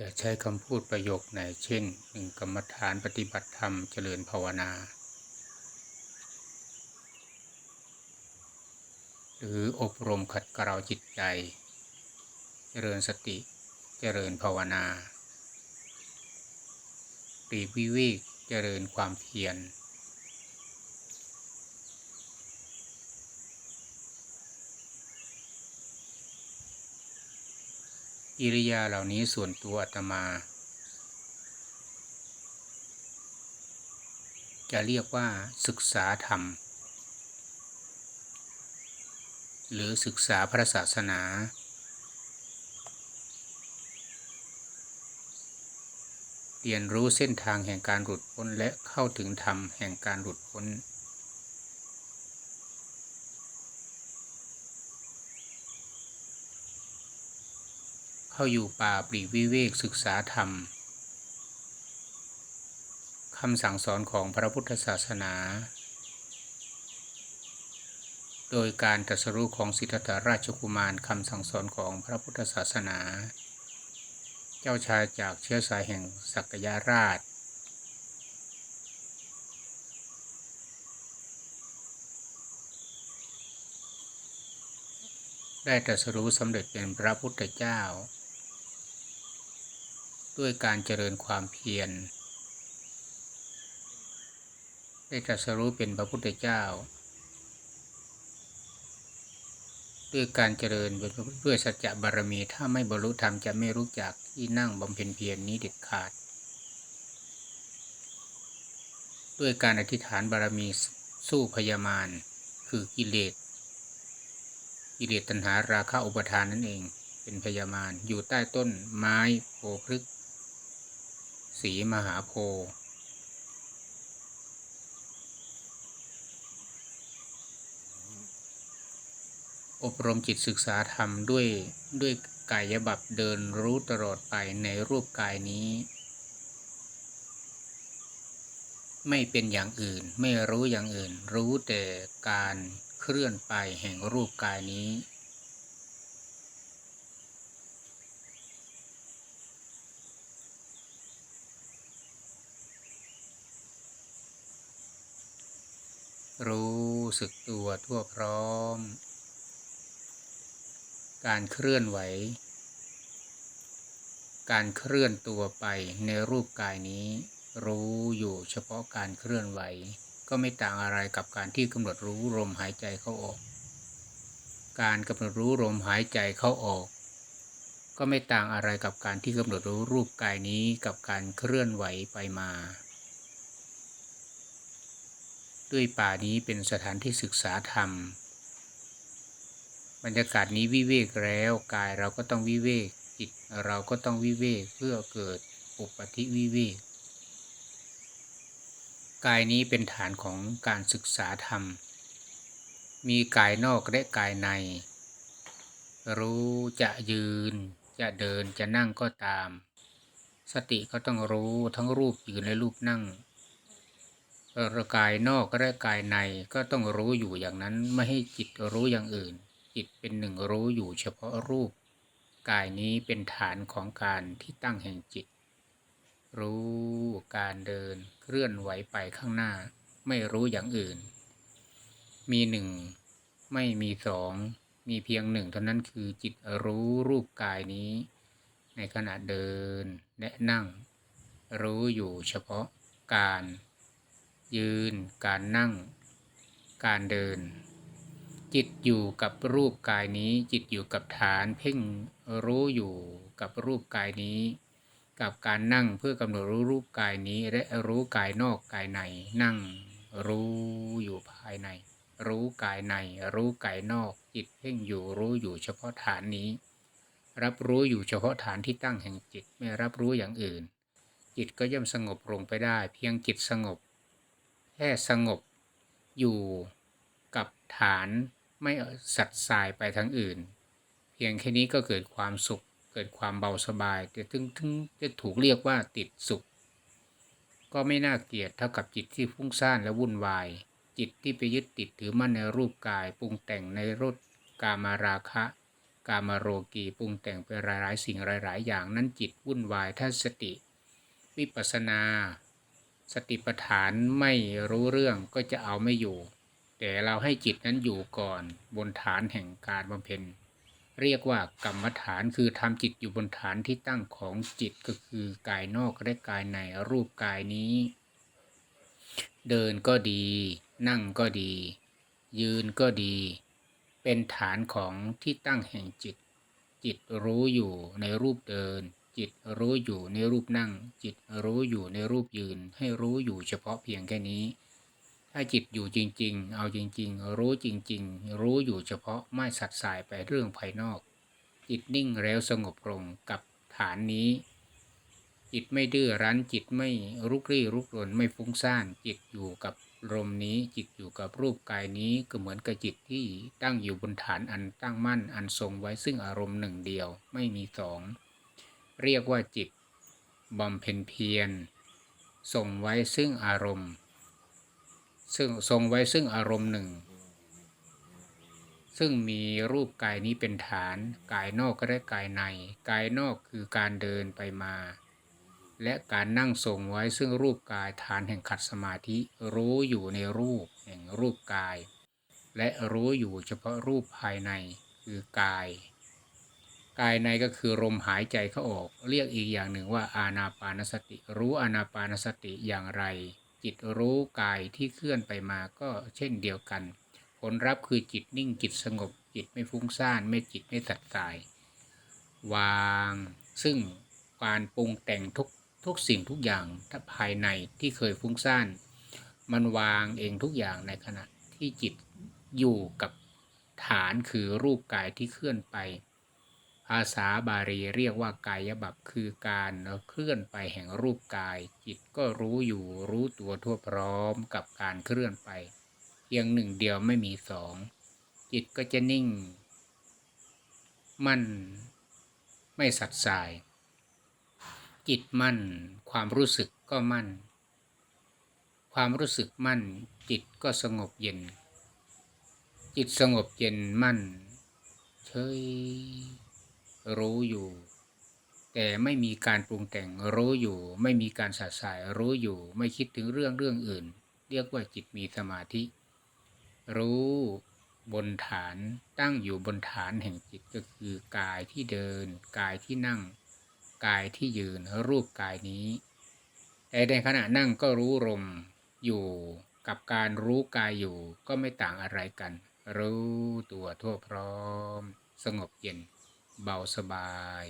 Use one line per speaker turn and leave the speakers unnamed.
จะใช้คำพูดประโยคไหนเช่นหนึ่งกรรมฐานปฏิบัติธรรมเจริญภาวนา หรืออบรมขัดเกลาจิตใจ เจริญสติ เจริญภาวนาปรีวิเวกเจริญความเพียร อิริยาเหล่านี้ส่วนตัวอาตมา จะเรียกว่าศึกษาธรรม หรือศึกษาพระศาสนา เรียนรู้เส้นทางแห่งการหลุดพ้นและเข้าถึงธรรมแห่งการหลุดพ้น เข้าอยู่ป่าปลีวิเวกศึกษาธรรมคำสั่งสอนของพระพุทธศาสนา โดยการตรัสรู้ของสิทธัตถราชกุมารคำสั่งสอนของพระพุทธศาสนา เจ้าชายจากเชื้อสายแห่งสักยาราชได้ตรัสรู้สำเร็จเป็นพระพุทธเจ้า ด้วยการเจริญความเพียร ได้ตรัสรู้เป็นพระพุทธเจ้า ด้วยการเจริญด้วยสัจจะบารมี ถ้าไม่บรรลุธรรมจะไม่รู้จักที่นั่งบำเพ็ญเพียรนนี้เด็ดขาด ด้วยการอธิษฐานบารมีสู้พยามารคือกิเลส กิเลสตัณหาราคะอุปทานนั่นเอง เป็นพยามารอยู่ใต้ต้นไม้โพพฤกษ สีมหาโพธิ์อบรมจิตศึกษาธรรมด้วยด้วยกายบับเดินรู้ตลอดไปในรูปกายนี้ ไม่เป็นอย่างอื่นไม่รู้อย่างอื่น รู้แต่การเคลื่อนไปแห่งรูปกายนี้ รู้สึกตัวทั่วพร้อม การเคลื่อนไหว การเคลื่อนตัวไปในรูปกายนี้ รู้อยู่เฉพาะการเคลื่อนไหว ก็ไม่ต่างอะไรกับการที่กำหนดรู้ลมหายใจเข้าออก การกำหนดรู้ลมหายใจเข้าออก ก็ไม่ต่างอะไรกับการที่กำหนดรู้รูปกายนี้กับการเคลื่อนไหวไปมา ด้วยป่านี้เป็นสถานที่ศึกษาธรรม บรรยากาศนี้วิเวกแล้วกายเราก็ต้องวิเวกจิตเราก็ต้องวิเวกเพื่อเกิดอุปธิวิเวก กายนี้เป็นฐานของการศึกษาธรรม มีกายนอกและกายใน รู้จะยืน จะเดินจะนั่งก็ตาม สติก็ต้องรู้ทั้งรูปยืนและรูปนั่ง กายนอกและกายในก็ต้องรู้อยู่อย่างนั้นไม่ให้จิตรู้อย่างอื่น จิตเป็นหนึ่งรู้อยู่เฉพาะรูป กายนี้เป็นฐานของการที่ตั้งแห่งจิต รู้การเดินเคลื่อนไหวไปข้างหน้า ไม่รู้อย่างอื่น มีหนึ่งไม่มีสองมีเพียงหนึ่งเท่านั้นคือจิตรู้รูปกายนี้ ในขณะเดินและนั่ง รู้อยู่เฉพาะการ ยืน การนั่ง การเดิน จิตอยู่กับรูปกายนี้ จิตอยู่กับฐาน เพ่งรู้อยู่กับรูปกายนี้ กับการนั่งเพื่อกำหนดรู้รูปกายนี้และรู้กายนอกกายใน นั่งรู้อยู่ภายใน รู้กายใน รู้กายนอก จิตเพ่งอยู่รู้อยู่เฉพาะฐานนี้ รับรู้อยู่เฉพาะฐานที่ตั้งแห่งจิตไม่รับรู้อย่างอื่นจิตก็ย่อมสงบลงไปได้ เพียงจิตสงบ แค่สงบอยู่กับฐานไม่สัดสายไปทางอื่น เพียงแค่นี้ก็เกิดความสุข เกิดความเบาสบายแต่ถึงถึงจะถูกเรียกว่าติดสุข ก็ไม่น่าเกลียดเท่ากับจิตที่ฟุ้งซ่านและวุ่นวาย จิตที่ไปยึดติดถือมั่นในรูปกาย ปรุงแต่งในรสกามาราคะ กามโรกีปรุงแต่งไปหลายๆ สิ่งหลาย ๆ อย่างนั้นจิตวุ่นวายถ้าสติ วิปัสสนา สติปัฏฐานไม่รู้เรื่องก็จะเอาไม่อยู่ แต่เราให้จิตนั้นอยู่ก่อนบนฐานแห่งการบำเพ็ญ เรียกว่ากรรมฐานคือทำจิตอยู่บนฐานที่ตั้งของจิตก็คือกายนอกและกายในรูปกายนี้ เดินก็ดี นั่งก็ดี ยืนก็ดี เป็นฐานของที่ตั้งแห่งจิต จิตรู้อยู่ในรูปเดิน จิตรู้อยู่ในรูปนั่ง จิตรู้อยู่ในรูปยืน ให้รู้อยู่เฉพาะเพียงแค่นี้ ถ้าจิตอยู่จริงๆ เอาจริง ๆ รู้จริง ๆ รู้อยู่เฉพาะไม่สัดสายไปเรื่องภายนอก จิตนิ่งแล้วสงบลงกับฐานนี้ จิตไม่ดื้อรั้นจิตไม่รุกรี่รุกรนไม่ฟุ้งซ่าน จิตอยู่กับลมนี้จิตอยู่กับรูปกายนี้ก็เหมือนกับจิตที่ตั้งอยู่บนฐานอันตั้งมั่นอันทรงไว้ซึ่งอารมณ์หนึ่งเดียวไม่มีสอง เรียกว่าจิตบำเพ็ญเพียรทรงไว้ซึ่งอารมณ์ ซึ่งทรงไว้ซึ่งอารมณ์หนึ่ง ซึ่งมีรูปกายนี้เป็นฐาน กายนอกก็ได้กายใน กายนอกคือการเดินไปมา และการนั่งทรงไว้ซึ่งรูปกายฐานแห่งขัดสมาธิรู้อยู่ในรูปแห่งรูปกาย และรู้อยู่เฉพาะรูปภายในคือกาย กายในก็คือลมหายใจเข้าออก เรียกอีกอย่างหนึ่งว่าอานาปานสติ รู้อานาปานสติอย่างไร จิตรู้กายที่เคลื่อนไปมาก็เช่นเดียวกัน ผลลัพธ์คือจิตนิ่งจิตสงบ จิตไม่ฟุ้งซ่านไม่จิตไม่สัดสาย วาง ซึ่งการปรุงแต่งทุกทุกสิ่งทุกอย่างถ้าภายในที่เคยฟุ้งซ่าน มันวางเองทุกอย่างในขณะที่จิตอยู่กับฐานคือรูปกายที่เคลื่อนไป ภาษาบาลีเรียกว่ากายบับคือการเคลื่อนไปแห่งรูปกาย จิตก็รู้อยู่รู้ตัวทั่วพร้อมกับการเคลื่อนไปเพียงหนึ่งเดียวไม่มีสองจิตก็จะนิ่ง มั่น ไม่สัดสาย จิตมั่น ความรู้สึกก็มั่น ความรู้สึกมั่น จิตก็สงบเย็น จิตสงบเย็นมั่นเฉย รู้อยู่ แต่ไม่มีการปรุงแต่งรู้อยู่ ไม่มีการสัดสายรู้อยู่ ไม่คิดถึงเรื่องเรื่องอื่น เรียกว่าจิตมีสมาธิ รู้บนฐานตั้งอยู่บนฐานแห่งจิตก็คือกายที่เดิน กายที่นั่ง กายที่ยืนรูปกายนี้แต่ในขณะนั่งก็รู้ลมอยู่กับการรู้กายอยู่ก็ไม่ต่างอะไรกัน รู้ตัวทั่วพร้อม สงบเย็น เบาสบาย